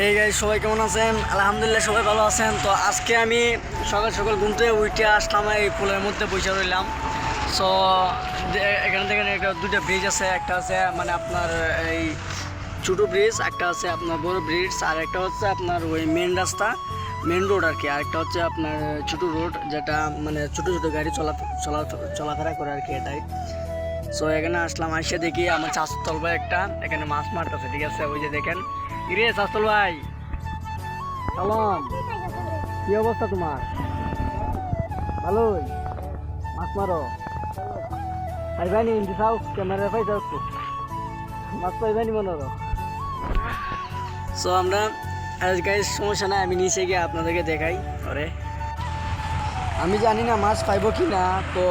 হে গাই সবাই কেমন আছেন? আলহামদুলিল্লাহ সবাই ভালো আছেন। তো আজকে আমি সকাল সকাল ঘুম থেকে উঠে আসলাম, এই পুলের মধ্যে বসে রইলাম। সো এখানে দেখেন একটা দুটো ব্রিজ আছে, একটা আছে মানে আপনার এই ছোটো ব্রিজ একটা আছে আপনার বড় ব্রিজ আর একটা হচ্ছে আপনার ওই মেন রাস্তা মেন রোড আর কি। আর একটা হচ্ছে আপনার ছোটো রোড যেটা মানে ছোটো ছোটো গাড়ি চলা চলা, চলাফেরা করে আর কি এটাই। সো এখানে আসলাম আসে দেখি আমার চাষতল ভাই একটা, এখানে মাছ মারতেছে, ঠিক আছে? ওই যে দেখেন ইরে চাষতল ভাই? সালাম। কি অবস্থা তোমার? ভালোই? মাছ মারো? পাইবানি ইন্দি চাও ক্যামেরা পাই যাও মাছ পাইবানি মনে সো আমরা গাইজ সমস্যা নাই আমি নিচে গিয়ে আপনাদেরকে দেখাই পরে। আমি জানি না মাছ পাইবো কি না তো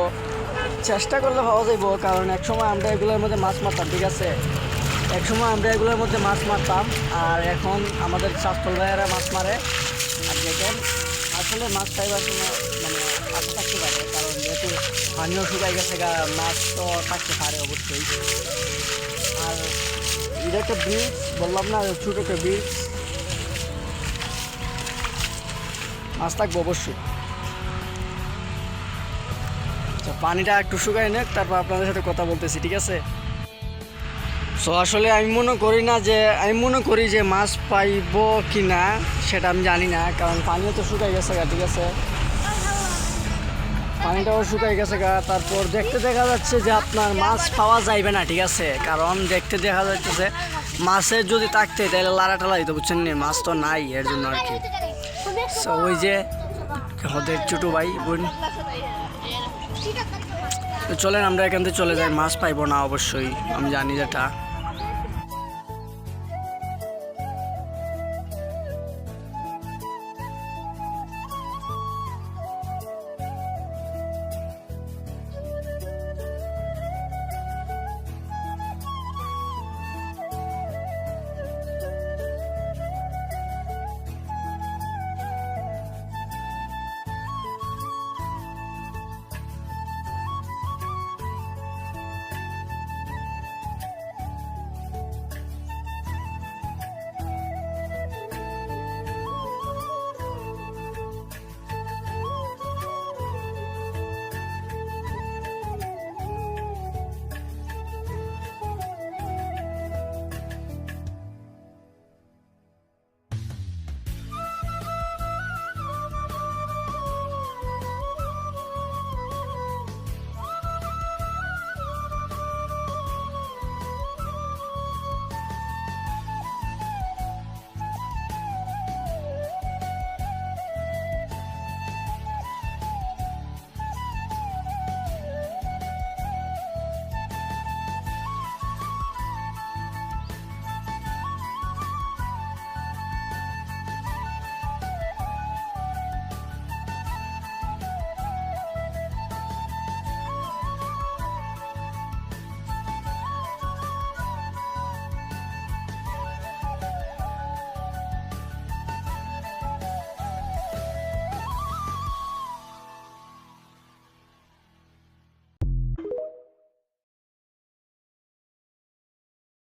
চেষ্টা করলে পাওয়া যাইব কারণ এক সময় আমরা এগুলোর মধ্যে মাছ মারতাম ঠিক আছে? এক সময় আমরা এগুলোর মধ্যে মাছ মারতাম, আর এখন আমাদের চাষতল ভাইয়েরা মাছ মারে। আর দেখেন, আসলে মাছ খাইবার সময় মানে আশা থাকতে পারে, কারণ যেহেতু পানিও শুকাই গেছে মাছ তো থাকতে পারে অবশ্যই। আর এটা একটা ব্রিজ বললাম না, ছোটো একটা ব্রিজ মাছ থাকব অবশ্যই। তো পানিটা একটু শুকাই নেক, তারপর আপনাদের সাথে কথা বলতেছি, ঠিক আছে? সো আসলে আমি মনে করি না যে, আমি মনে করি যে মাছ পাইব কি না সেটা আমি জানি না, কারণ পানিও তো শুকাই গেছে গা, ঠিক আছে? পানিটাও শুকাই গেছে গা, তারপর দেখতে দেখা যাচ্ছে যে আপনার মাছ পাওয়া যাইবে না, ঠিক আছে? কারণ দেখতে দেখা যাচ্ছে মাছের যদি থাকতে, তাহলে লাড়া টালা দিতে, বুঝছেন নি? মাছ তো নাই, এর জন্য আর কি। সো ওই যে ওদের ছোটো ভাই, বোন। চলেন, আমরা এখান থেকে চলে যাই, মাছ পাইবো না, অবশ্যই। আমি জানি যেটা।